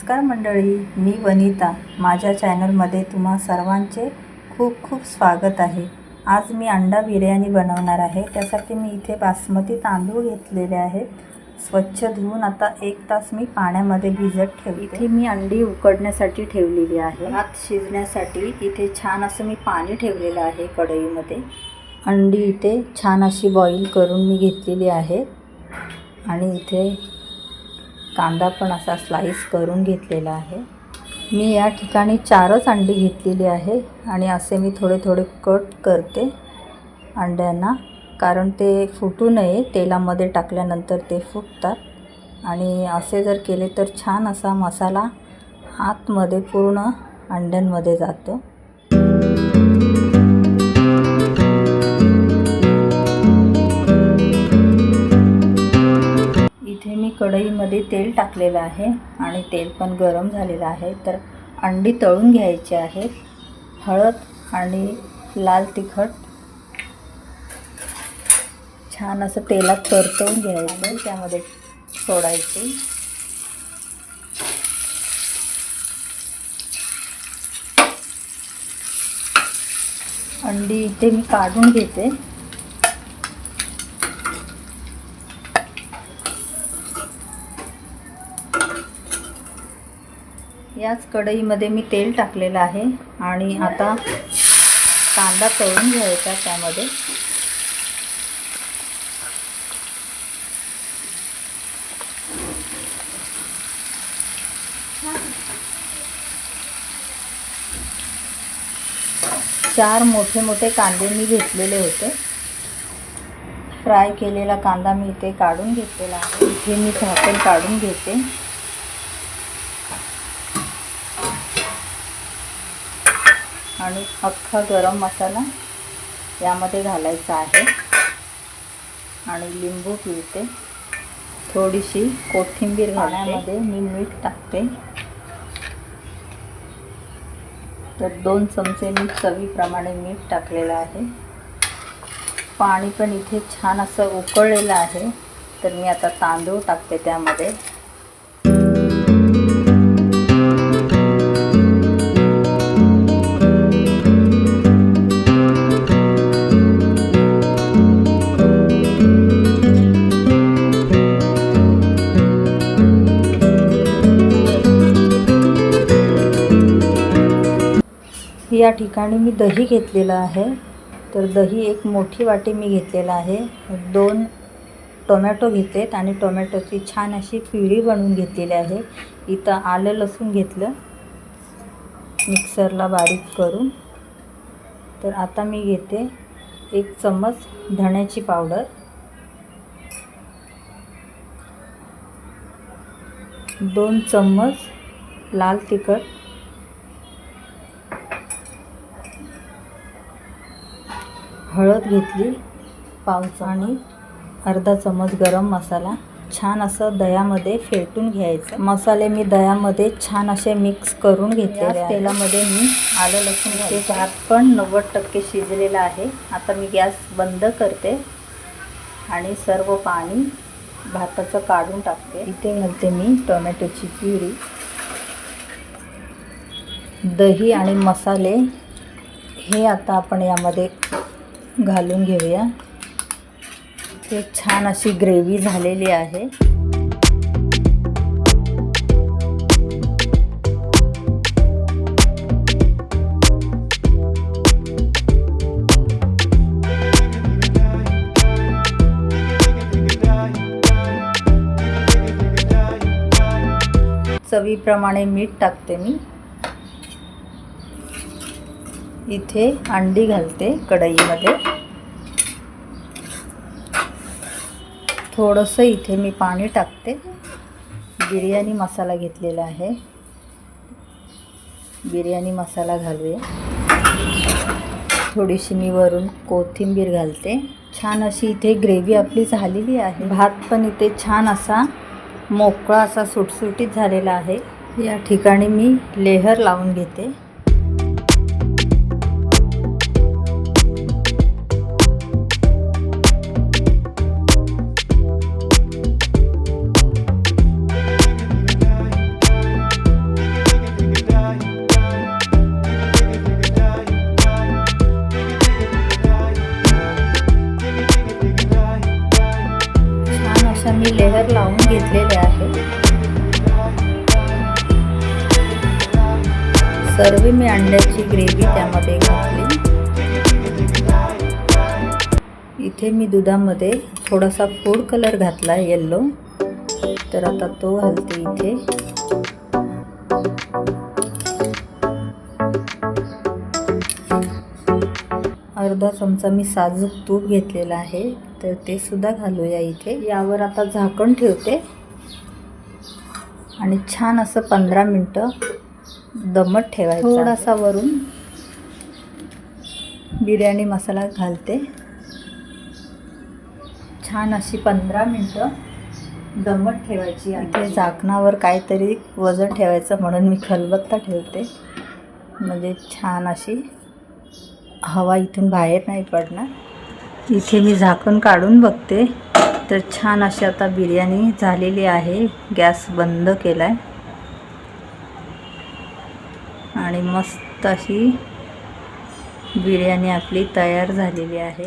नमस्कार मंडळी मी वनिता. माझ्या चॅनलमध्ये तुम्हा सर्वांचे खूप खूप स्वागत आहे. आज मी अंडा बिर्याणी बनवणार आहे. त्यासाठी मी इथे बासमती तांदूळ घेतलेले आहेत. स्वच्छ धुवून आता एक तास मी पाण्यामध्ये भिजत ठेवते. इथे मी अंडी उकडण्यासाठी ठेवलेली आहे. भात शिजण्यासाठी इथे छान असं मी पाणी ठेवलेलं आहे कढईमध्ये. अंडी इथे छान अशी बॉईल करून मी घेतलेली आहे आणि इथे कांदा पण असा स्लाईस करून घेतलेला आहे. मी या ठिकाणी चारच अंडी घेतलेली आहे आणि असे मी थोडे थोडे कट करते अंड्यांना कारण ते फुटू नये तेलामध्ये टाकल्यानंतर ते फुटतात. आणि असे जर केले तर छान असा मसाला आतमध्ये पूर्ण अंड्यांमध्ये जातो. इथे मी कढईमध्ये तेल टाकलेलं आहे आणि तेल पण गरम झालेलं आहे. तर अंडी तळून घ्यायची आहेत. हळद आणि लाल तिखट. छान असं तेलात परतवून घ्यायचं त्यामध्ये सोडायचे. अंडी इथे मी काढून घेते. याच कढईमध्ये मी तेल टाकलेलं आहे आणि आता कांदा तळून घ्यायचा त्यामध्ये. चार मोठे मोठे कांदे मी घेतलेले होते. फ्राय केलेला कांदा मी इथे काढून घेतलेला आहे. इथे मी झाकण काढून घेते. आणि अख्खा गरम मसाला यामध्ये घालायचा आहे. आणि लिंबू पिळते. थोडीशी कोथिंबीर घालण्यामध्ये मी मीठ टाकते. तर दोन चमचे मी चवीप्रमाणे मीठ टाकलेलं आहे. पाणी पण इथे छान असं उकळलेलं आहे. तर मी आता तांदूळ टाकते त्यामध्ये. या ठिकाणी मी दही घेतलेलं आहे. तर दही एक मोठी वाटी मी घेतलेला आहे. दोन टोमॅटो घेतलेत आणि टोमॅटोची छान अशी पिळी बनवून घेतलेली आहे. इथं आलं लसूण घेतलं. मिक्सरला बारीक करून. तर आता मी घेते एक चम्मच धण्याची पावडर. दोन चम्मच लाल तिखट. हळद घेतली पाव आणि अर्धा चमच गरम मसाला छान असं दह्यामध्ये फेटून घ्यायचं. मसाले मी दह्यामध्ये छान असे मिक्स करून घेतलेले तेलामध्ये मी आलं लसूण ते भात पण नव्वद टक्के शिजलेला आहे. आता मी गॅस बंद करते आणि सर्व पाणी भाताचं काढून टाकते. इथे घालते मी टोमॅटोची प्युरी. दही आणि मसाले हे आता आपण यामध्ये घालून घेऊया. एक छान अशी ग्रेव्ही झालेली आहे. चवीप्रमाणे मीठ टाकते मी. इथे अंडी घालते कढईमध्ये. थोडंसं इथे मी पाणी टाकते. बिर्याणी मसाला घेतलेला आहे. बिर्याणी मसाला घालूया. थोडीशी मी वरून कोथिंबीर घालते. छान अशी इथे ग्रेव्ही आपली झालेली आहे. भात पण इथे छान असा मोकळा असा सुटसुटीत झालेला आहे. या ठिकाणी मी लेहर लावून घेते. मी लेहर लावून घेतलेले आहे. सर्व मी अंड्याची ग्रेव्ही त्यामध्ये घातली. इथे मी दुधामध्ये थोडासा फूड कलर घातला येल्लो. तर आता तो घालते इथे. अर्धा चमचा मी साजूक तूप घेतलेला आहे तर ते सुद्धा घालूया इथे. यावर आता झाकण ठेवते. आणि छान असं पंधरा मिनटं दमट ठेवायचं थोडासा वरून बिर्याणी मसाला घालते. छान अशी पंधरा मिनटं दमट ठेवायची इथे झाकणावर काहीतरी वजन ठेवायचं म्हणून मी खलबत्ता ठेवते. म्हणजे छान अशी हवा इथून बाहेर नाही पडणार. इथे मी झाकण काढून बघते. तर छान अशी आता बिर्याणी झालेली आहे. गॅस बंद केला आहे आणि मस्त अशी बिर्याणी आपली तयार झालेली आहे.